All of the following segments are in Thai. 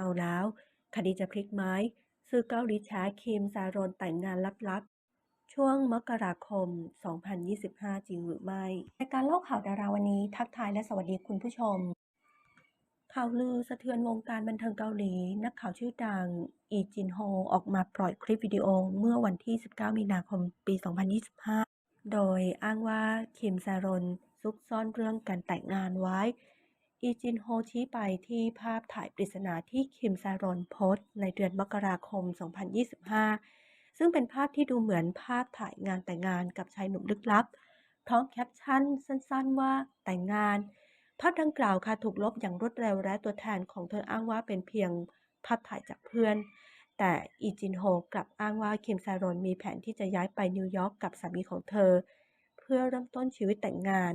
เอาแล้ว คดีจะพลิกไหมสื่อเกาหลีแฉคิมซารอนแต่งงานลับๆ ช่วงมกราคม 2025 จริงหรือไม่ในการเล่าข่าวดาราวันนี้ทักทายและสวัสดีคุณผู้ชม ข่าวลือสะเทือนวงการบันเทิงเกาหลี นักข่าวชื่อดัง อีจินโฮออกมาปล่อยคลิปวิดีโอเมื่อวันที่ 19 มีนาคม ปี 2025 โดยอ้างว่าคิมซารอนซุกซ่อนเรื่องการแต่งงานไว้ อีจินโฮชี้ไปที่ภาพถ่ายปริศนาที่คิมซารอนโพสในเดือนมกราคม 2025 ซึ่งเป็นภาพที่ดูเหมือนภาพถ่ายงานแต่งงานกับชายหนุ่มลึกลับ พร้อมแคปชั่นสั้นๆว่าแต่งงาน ภาพดังกล่าวค่ะถูกลบอย่างรวดเร็วและตัวแทนของเธออ้างว่าเป็นเพียงภาพถ่ายจากเพื่อน แต่อีจินโฮกลับอ้างว่าคิมซารอนมีแผนที่จะย้ายไปนิวยอร์กกับสามีของเธอ เพื่อเริ่มต้นชีวิตแต่งงาน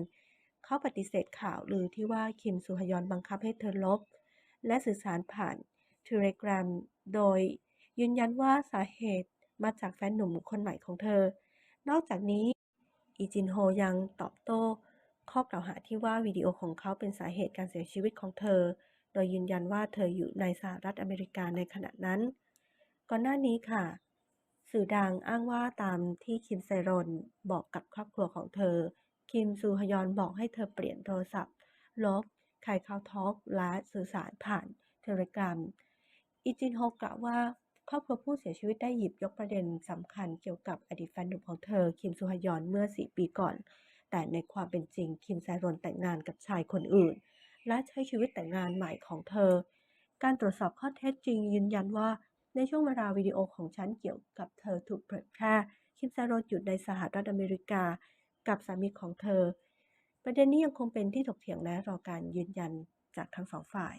เขาปฏิเสธข่าวลือที่ว่าคิมซูฮยอนบังคับให้เธอลบ และสื่อสารผ่านเทเลกราฟโดย ยืนยันว่าสาเหตุมาจากแฟนหนุ่มคนใหม่ของเธอ นอกจากนี้ อีจินโฮยังตอบโต้ ข้อกล่าวหาที่ว่าวิดีโอของเขาเป็นสาเหตุการเสียชีวิตของเธอ โดยยืนยันว่าเธออยู่ในสหรัฐอเมริกาในขณะนั้น ก่อนหน้านี้ค่ะ สื่อดังอ้างว่าตามที่คิมเซรอนบอกกับครอบครัวของเธอ คิมซูฮยอนบอกให้เธอเปลี่ยนโทรศัพท์ ลบไคคาวทอล์กและสื่อสารผ่านเทเลกราฟอีจินโฮกล่าวว่าครอบครัวผู้เสียชีวิตได้หยิบยกประเด็นสำคัญเกี่ยวกับอดีตแฟนหนุ่มของเธอ คิมซูฮยอนเมื่อ 4 ปีก่อน แต่ในความเป็นจริง คิมแซรอนแต่งงานกับชายคนอื่น และใช้ชีวิตแต่งงานใหม่ของเธอ การตรวจสอบข้อเท็จจริงยืนยันว่า ในช่วงเวลาวิดีโอของฉันเกี่ยวกับเธอถูกเผยแพร่ คิมแซรอนอยู่ในสหรัฐอเมริกา กับสามีของเธอ ประเด็นนี้ยังคงเป็นที่ถกเถียงและรอการยืนยันจากทั้งสองฝ่าย